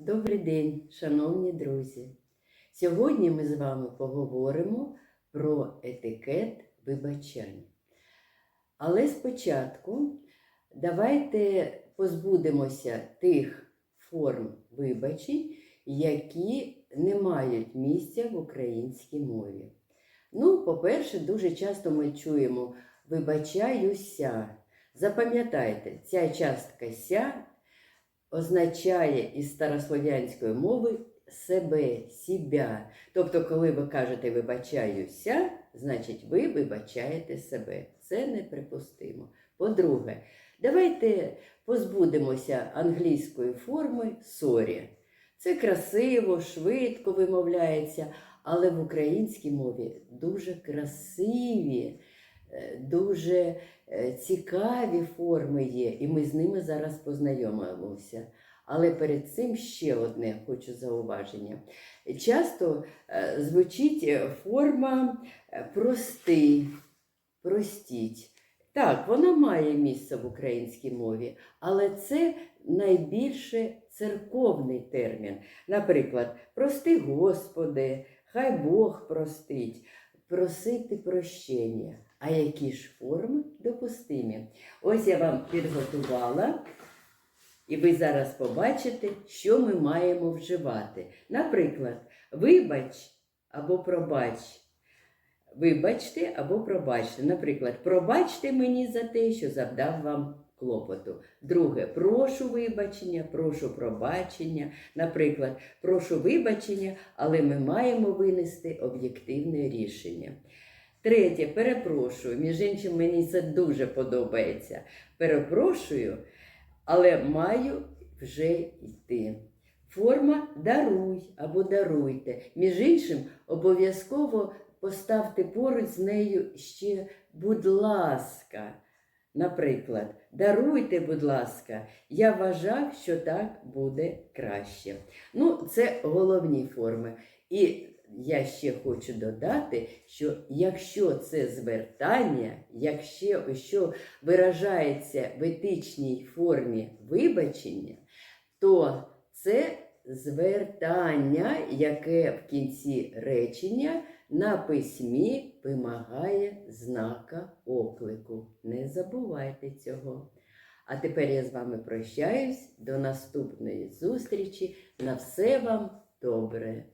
Добрий день, шановні друзі! Сьогодні ми з вами поговоримо про етикет вибачань. Але спочатку давайте позбудемося тих форм вибачень, які не мають місця в українській мові. Ну, по-перше, дуже часто ми чуємо вибачаюся. Запам'ятайте, ця частка ся означає із старослов'янської мови себе, себя. Тобто, коли ви кажете вибачаюся, значить ви вибачаєте себе. Це неприпустимо. По-друге, давайте позбудемося англійської форми sorry. Це красиво, швидко вимовляється, але в українській мові дуже красиві, дуже е, цікаві форми є, і ми з ними зараз познайомимося. Але перед цим ще одне хочу зауваження. Часто е, звучить е, форма е, прости, простіть. Так, вона має місце в українській мові, але це найбільше церковний термін. Наприклад, прости Господи, хай Бог простить, просити прощення. А які ж форми допустимі? Ось я вам підготувала, і ви зараз побачите, що ми маємо вживати. Наприклад, вибач або пробач. Вибачте або пробачте. Наприклад, пробачте мені за те, що завдав вам клопоту. Друге, прошу вибачення, прошу пробачення. Наприклад, прошу вибачення, але ми маємо винести об'єктивне рішення. Третє, перепрошую. Між іншим, мені це дуже подобається. Перепрошую, але маю вже йти. Форма даруй або даруйте. Між іншим, обов'язково поставте поруч з нею ще, будь ласка. Наприклад, даруйте, будь ласка, я вважав, що так буде краще. Ну, це головні форми. І я ще хочу додати, що якщо це звертання, якщо що виражається в етичній формі вибачення, то це звертання, яке в кінці речення на письмі вимагає знака оклику. Не забувайте цього. А тепер я з вами прощаюсь. До наступної зустрічі. На все вам добре!